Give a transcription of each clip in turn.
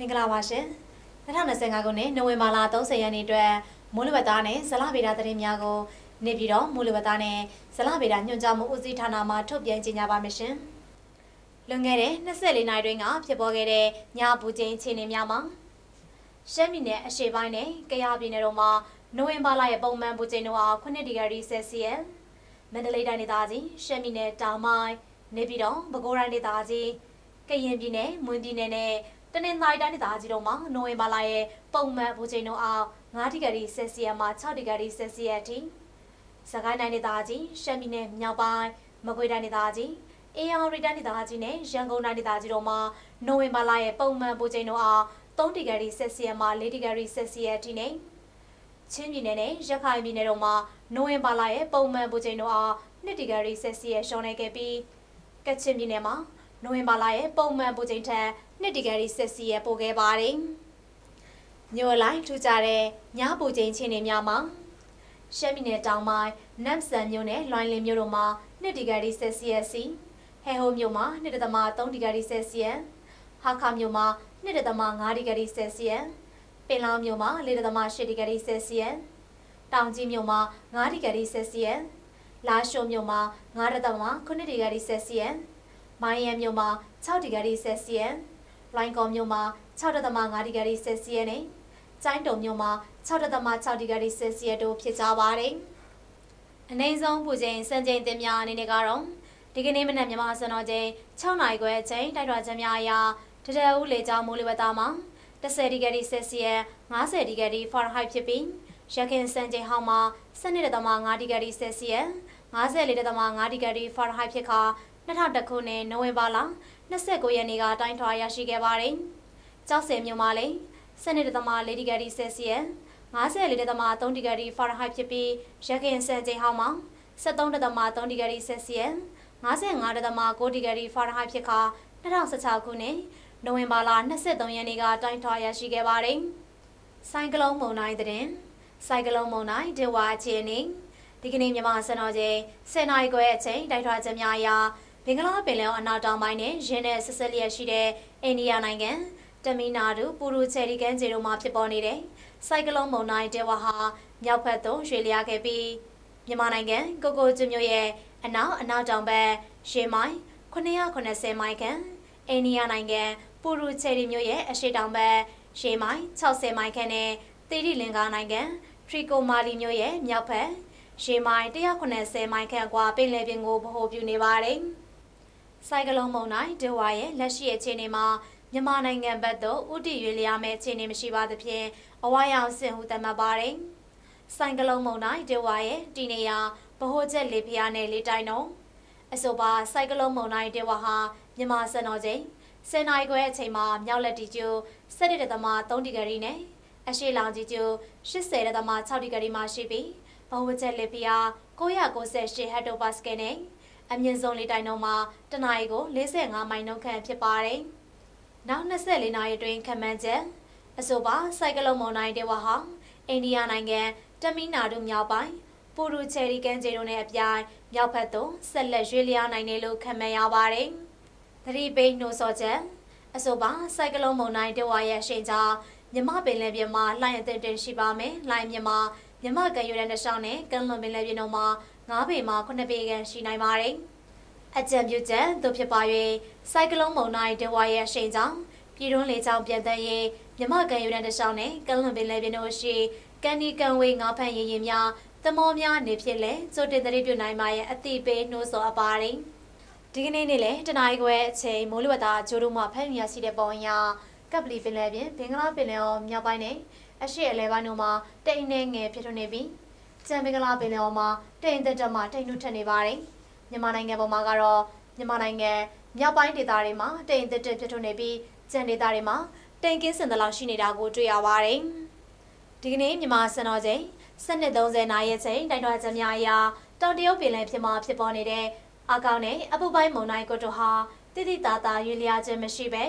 မင်္ဂလာပါရှင်2025ခုနှစ်နိုဝင်ဘာလ30ရက်နေ့အတွက်မိုးလေဝသနဲ့ဇလဗေဒသတင်းများကိုနေပြည်တော်မိုးလေဝသနဲ့ဇလဗေဒညွှန်ကြားမှုဦးစီးဌာနမှထုတ်ပြန်ကြေညာပါမယ်ရှင်လွန်ခဲ့တဲ့24နာရီတွင်ကဖြစ်ပေါ်ခဲ့တဲ့ညပူချိန်အခြေအနေများမှာရှမ်းပြည်နယ်အရှေ့ပိုင်းနဲ့ကယားပြည်နယ်တို့မှာနိုဝင်ဘာလရဲ့ပုံမှန်ပူချိန်တို့အား9ဒီဂရီဆယ်စီယပ်မန္တလေးတိုင်းဒေသကြီးရှမ်းပြည်နယ်တောင်ပိုင်းနေပြည်တော်ပဲခူးတိုင်းဒေသကြီးကရင်ပြည်နယ်မွန်ပြည်နယ်နဲ့ တနင်္သာရီတိုင်းဒေသကြီးတို့မှာနိုဝင်ဘာလရဲ့ပုံမှန်ပူချိန်တို့အား9ဒီဂရီဆယ်စီယပ်မှ6ဒီဂရီဆယ်စီယပ်အထိစကိုင်းတိုင်းဒေသကြီးရှမ်းပြည်နယ်မြောက်ပိုင်းမကွေးတိုင်းဒေသကြီးအေရန်ရီတိုင်းဒေသကြီးနဲ့ရန်ကုန်တိုင်းဒေသကြီးတို့မှာနိုဝင်ဘာလရဲ့ပုံမှန်ပူချိန်တို့အား3ဒီဂရီဆယ်စီယပ်မှ4ဒီဂရီဆယ်စီယပ်အထိနဲ့ချင်းပြည်နယ်နဲ့ရခိုင်ပြည်နယ်တို့မှာနိုဝင်ဘာလရဲ့ပုံမှန်ပူချိန်တို့အား2ဒီဂရီဆယ်စီယပ်ရှောင်းနေခဲ့ပြီးကချင်ပြည်နယ်မှာ နိုဝင်ဘာလရဲ့ပုံမှန်ပူချိန်ထက်2ဒီဂရီဆယ်စီယပ်ပိုခဲ့ပါတယ်။ညိုလိုက်ထူကြတဲ့ညပူချိန်ချင်းတွေများမှာရှမ်းပြည်နယ်တောင်ပိုင်းနမ်ဆန်မြို့နယ်လွိုင်းလင်းမြို့တို့မှာ2ဒီဂရီဆယ်စီယပ်စီဟဲဟိုမြို့မှာ2.3ဒီဂရီဆယ်စီယပ်ဟာခါမြို့မှာ2.5ဒီဂရီဆယ်စီယပ်ပင်လောင်းမြို့မှာ4.8ဒီဂရီဆယ်စီယပ်တောင်ကြီးမြို့မှာ9ဒီဂရီဆယ်စီယပ်လာရှိုမြို့မှာ9.9ဒီဂရီဆယ်စီယပ် မိုင်းရမြို့မှာ6ဒီဂရီဆယ်စီယပ်လိုင်းကော်မြို့မှာ6.5ဒီဂရီဆယ်စီယပ်နဲ့ကျိုင်းတုံမြို့မှာ6.6ဒီဂရီဆယ်စီယပ်တို့ဖြစ်ကြပါတယ်။အနည်းဆုံးပူချိန်စံချိန်တင်များအနေနဲ့ကတော့ဒီကနေ့မနက်မြန်မာစံတော်ချိန်6နာရီခွဲအချိန်တိုက်တော်ချက်များအရာတရဦးလေကြောင်းမိုးလေဝသမှာ10ဒီဂရီဆယ်စီယပ်50ဒီဂရီဖာရင်ဟိုက်ဖြစ်ပြီးရခင်စံချိန်ဟောင်းမှာ12.5ဒီဂရီဆယ်စီယပ်54.5ဒီဂရီဖာရင်ဟိုက်ဖြစ်ခါ 2000ခုနှစ်နိုဝင်ဘာလ29ရက်နေ့ကတိုင်းထွာရရှိခဲ့ပါတယ်။ကြောက်စဲမြို့မှာလည်း12.4ဒီဂရီဆယ်စီယပ်54.3ဒီဂရီဖာရင်ဟိုက်ဖြစ်ပြီးရခင်စံချိန်ဟောင်းမှာ73.3ဒီဂရီဆယ်စီယပ်55.9ဒီဂရီဖာရင်ဟိုက်ဖြစ်ခါ2016ခုနှစ်နိုဝင်ဘာလ23ရက်နေ့ကတိုင်းထွာရရှိခဲ့ပါတယ်။ဆိုင်ကလုန်းမုန်တိုင်းတဲ့ဆိုင်ကလုန်းမုန်တိုင်းဒေဝါအခြေအနေဒီကနေ့မြန်မာစံတော်ချိန်10နာရီခွဲအချိန်တိုက်ထွာချက်များအရာဘ င်္ဂလားပင်လယ်အနောက်တောင်ပိုင်းနဲ့ရင်းနဲ့ဆက်ဆက်လျက်ရှိတဲ့အိန္ဒိယနိုင်ငံတမီနာဒူပူရူချယ်ရီကန်ဂျီတို့မှာဖြစ်ပေါ်နေတဲ့ဆိုင်ကလုန်းမုန်တိုင်းဒေဝါဟာမြောက်ဘက်သို့ရွှေ့လျားခဲ့ပြီးမြန်မာနိုင်ငံကိုကိုကျွမြို့ရဲ့အနောက်အနောက်တောင်ဘက်ရှေမိုင်980မိုင်ခန့်အိန္ဒိယနိုင်ငံပူရူချယ်ရီမြို့ရဲ့အရှေ့တောင်ဘက်ရှေမိုင်60မိုင်ခန့်နဲ့သီရိလင်္ကာနိုင်ငံထရီကိုမာလီမြို့ရဲ့မြောက်ဘက်ရှေမိုင်190မိုင်ခန့်ကွာပင်လယ်ပြင်ကိုဗဟိုပြုနေပါတယ်။ စိုက်ကလုန်းမုန်တိုင်းဒဝါရဲ့လက်ရှိအခြေအနေမှာမြန်မာနိုင်ငံဘက်သို့ဥတီရွေလျားမဲ့အခြေအနေမရှိပါသဖြင့်အဝါရောင်ဆင်ဟူသတ်မှတ်ပါတယ်။စိုက်ကလုန်းမုန်တိုင်းဒဝါရဲ့တည်နေရာဗဟိုချက်လေဖျားနဲ့လေတိုင်းတော့အဆိုပါစိုက်ကလုန်းမုန်တိုင်းဒဝါဟာမြန်မာစံတော်ချိန်စင်နိုင်ခွဲအချိန်မှာမြောက်လက်တီကျို17.3ဒီဂရီနဲ့အရှေ့လောင်ကြီးကျို80.6ဒီဂရီမှာရှိပြီးဘဝချက်လေဖီယာ998ဟက်တိုပါစကယ်နဲ့ အမြင့်ဆုံးလေတိုင်နှုန်းမှာတနအီကို45မိုင်နှုန်းခန့်ဖြစ်ပါတယ်။နောက်24နာရီအတွင်းခန့်မှန်းချက်အဆိုပါစိုက်ကလုန်းမုန်တိုင်းတေဝဟာအိန္ဒိယနိုင်ငံတမီနာဒူမြောက်ပိုင်းပူရူချယ်ရီကန်ဂျီတို့နဲ့အပြိုင်မြောက်ဘက်သို့ဆက်လက်ရွေ့လျားနိုင်တယ်လို့ခန့်မှန်းရပါတယ်။သတိပေးနှိုးဆော်ချက်အဆိုပါစိုက်ကလုန်းမုန်တိုင်းတေဝရဲ့ရှိန်ကြောင့်မြမပင်လယ်ပြင်မှာလှိုင်းအသင့်တင်ရှိပါမယ်။လှိုင်းမြမမြမကံရွရတဲ့ရှောင်းနဲ့ကံလွန်ပင်လယ်ပြင်တို့မှာ 9ပေမှ9ပေခန့်ရှိနိုင်ပါတယ်။အကြံပြုချက်သို့ဖြစ်ပါ၍စိုက်ကလုန်းမုန်တိုင်းဒေဝရဲ့အရှိန်ကြောင့်ပြည်တွင်းလေကြောင်းပြန်တန်းရေးမြမကံရွရတဲ့ရှောင်းနဲ့ကံလွန်ပင်လယ်ပြင်တို့ရှိကန်ဒီကန်ဝေးငါးဖန်ရင်ရင်များသမောများနေဖြစ်လဲစိုးတင်သတိပြုနိုင်ပါရဲ့အတိပေးနှိုးဆော်အပ်ပါတယ်။ဒီကနေ့နေ့လေတနင်္ဂနွေအချိန်မိုးလေဝသဂျိုးတို့မှဖမ်းရရှိတဲ့ပုံအရကပ်ပလီပင်လယ်ပြင်ဘင်္ဂလားပင်လယ်အော်မြောက်ပိုင်းနဲ့အရှိအလဲပိုင်းတို့မှာတိမ်နေငယ်ဖြစ်ထွန်းနေပြီး ကျန်ဘင်္ဂလားပင်လယ်အော်မှာတိမ်သက်တက်မှတိမ်နုထက်နေပါတယ်မြန်မာနိုင်ငံပေါ်မှာကတော့မြန်မာနိုင်ငံမြောက်ပိုင်းဒေသတွေမှာတိမ်သက်တက်ဖြစ်ထွန်းနေပြီးကျန်ဒေသတွေမှာတိမ်ကင်းစင်သလောက်ရှိနေတာကိုတွေ့ရပါတယ်ဒီကနေ့မြန်မာစံတော်ချိန်7:30နာရီချိန်တိုက်တော်ချက်များအရာတောင်တရုတ်ပင်လယ်ဖြစ်မှာဖြစ်ပေါ်နေတဲ့အကောင့်နဲ့အပူပိုင်းမုန်တိုင်းကိုတို့ဟာတိတိတာတာရွေလျားခြင်းမရှိပဲ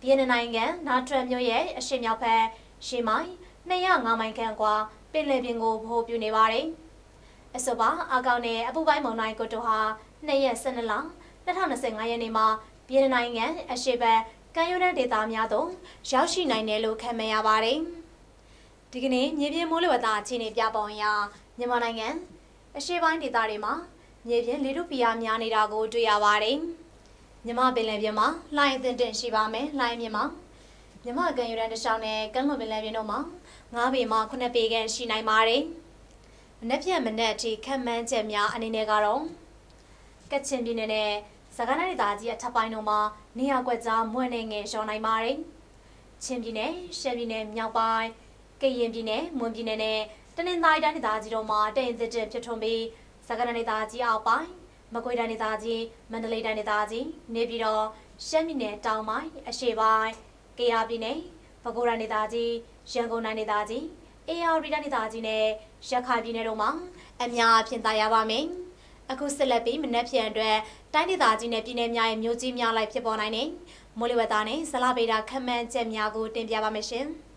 ဗီယက်နမ်နိုင်ငံနာထရန်မြို့ရဲ့အရှေ့မြောက်ဘက်ရှေမိုင်205မိုင်ခန့်ကွာ ပင်လယ်ပြင်ကိုဗဟိုပြုနေပါတယ်။အဆိုပါအကောင့်နဲ့အပူပိုင်းမုန်တိုင်းကိုတို့ဟာ2ရက်12လ2025ရက်နေ့မှာဗီယက်နမ်နိုင်ငံအရှေ့ဘက်ကမ်းရိုးတန်းဒေသများသို့ရောက်ရှိနိုင်တယ်လို့ခန့်မှန်းရပါတယ်။ဒီကနေ့မြေပြင်မိုးလေဝသအခြေအနေပြပုံအရမြန်မာနိုင်ငံအရှေ့ပိုင်းဒေသတွေမှာမြေပြင်လေထုပီယာများနေတာကိုတွေ့ရပါတယ်။မြမပင်လယ်ပြင်မှာလှိုင်းအသင့်တင့်ရှိပါမယ်။လှိုင်းမြင်မှာမြမကမ်းရိုးတန်းတစ်လျှောက်နဲ့ကမ်းလွန်ပင်လယ်ပြင်တို့မှာ 9ပေမှ9ပေခန့်ရှိနိုင်ပါတယ်။မနေ့ပြန်မနေ့အထိခန့်မှန်းချက်များအနေနဲ့ကတော့ကချင်ပြည်နယ်နဲ့စကိုင်းတိုင်းဒေသကြီးအထက်ပိုင်းတို့မှာနေရာကွက်ကြားမွန်းနေငယ်ရှောင်းနိုင်ပါတယ်။ချင်းပြည်နယ်ရှမ်းပြည်နယ်မြောက်ပိုင်းကရင်ပြည်နယ်မွန်ပြည်နယ်နဲ့တနင်္သာရီတိုင်းဒေသကြီးတို့မှာတိမ်သစ်တဲ့ဖြစ်ထွန်းပြီးစကိုင်းတိုင်းဒေသကြီးအောက်ပိုင်းမကွေးတိုင်းဒေသကြီးမန္တလေးတိုင်းဒေသကြီးနေပြည်တော်ရှမ်းပြည်နယ်တောင်ပိုင်းအရှေ့ပိုင်းကယားပြည်နယ် ပဲခူးတိုင်းဒေသကြီးရန်ကုန်တိုင်းဒေသကြီးအေရဝတီတိုင်းဒေသကြီးနဲ့ရခိုင်ပြည်နယ်တို့မှာအများအပြားသာရပါမယ်။အခုဆက်လက်ပြီးမနက်ဖြန်အတွက်တိုင်းဒေသကြီးနဲ့ပြည်နယ်များရဲ့မြို့ကြီးများလိုက်ဖြစ်ပေါ်နိုင်တဲ့မိုးလေဝသနဲ့ဇလဗေဒခန့်မှန်းချက်များကိုတင်ပြပါမယ်ရှင်။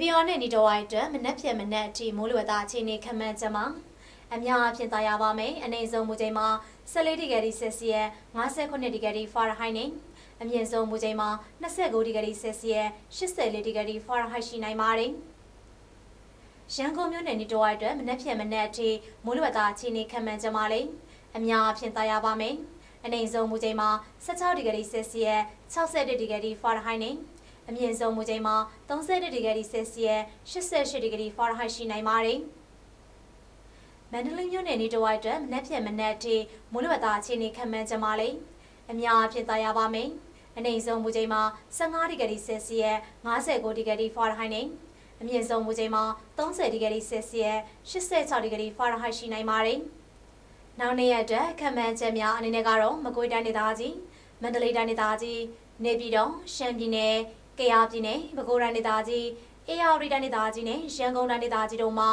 ပြည်တော်နဲ့နေတော်ဝိုင်းအတွက်မနက်ဖြန်မနက်အထိမိုးလေဝသအခြေအနေခန့်မှန်းချက်မှာအများအပြားသာရပါမယ်။အနေဆုံးမူချိန်မှာ14ဒီဂရီဆယ်စီယပ်59ဒီဂရီဖာရင်ဟိုက်နဲ့အမြင့်ဆုံးမူချိန်မှာ29ဒီဂရီဆယ်စီယပ်84ဒီဂရီဖာရင်ဟိုက်ရှိနိုင်ပါတယ်။ရန်ကုန်မြို့နယ်နေတော်ဝိုင်းအတွက်မနက်ဖြန်မနက်အထိမိုးလေဝသအခြေအနေခန့်မှန်းချက်မှာလည်းအများအပြားသာရပါမယ်။အနေဆုံးမူချိန်မှာ16ဒီဂရီဆယ်စီယပ်61ဒီဂရီဖာရင်ဟိုက်နဲ့ အမြင့်ဆုံးမူချိန်မှာ32ဒီဂရီဆယ်စီယပ်88ဒီဂရီဖာရင်ဟိုက်ရှိနိုင်ပါတယ်။မန္တလေးမြို့နယ်နေတဝိုက်အတွက်မနက်ဖြန်မနက်အထိမိုးလေဝသအခြေအနေခန့်မှန်းကြမှာလေအများအပြားသာရပါမယ်။အနေဆုံးမူချိန်မှာ15ဒီဂရီဆယ်စီယပ်59ဒီဂရီဖာရင်ဟိုက်နဲ့အမြင့်ဆုံးမူချိန်မှာ30ဒီဂရီဆယ်စီယပ်86ဒီဂရီဖာရင်ဟိုက်ရှိနိုင်ပါတယ်။နောက်နေ့ရက်အတွက်ခန့်မှန်းချက်များအနေနဲ့ကတော့မကွေးတိုင်းဒေသကြီးမန္တလေးတိုင်းဒေသကြီးနေပြည်တော်ရှမ်းပြည်နယ် ကယားပြည်နယ်ပဲခူးတိုင်းဒေသကြီးအေရဝတီတိုင်းဒေသကြီးနဲ့ရန်ကုန်တိုင်းဒေသကြီးတို့မှာ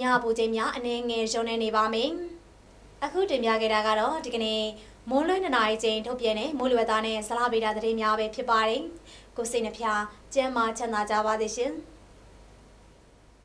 ညပူချိန်များအနေငယ်ရုံနေနေပါမယ်။အခုတင်ပြခဲ့တာကတော့ဒီကနေ့မိုးလွှဲနှစ်နာရီချိန်ထုတ်ပြန်တဲ့မိုးလေဝသနဲ့ဇလဗေဒသတင်းများပဲဖြစ်ပါတယ်။ကိုစိတ်နှဖျားကျမ်းမာချမ်းသာကြပါစေရှင်။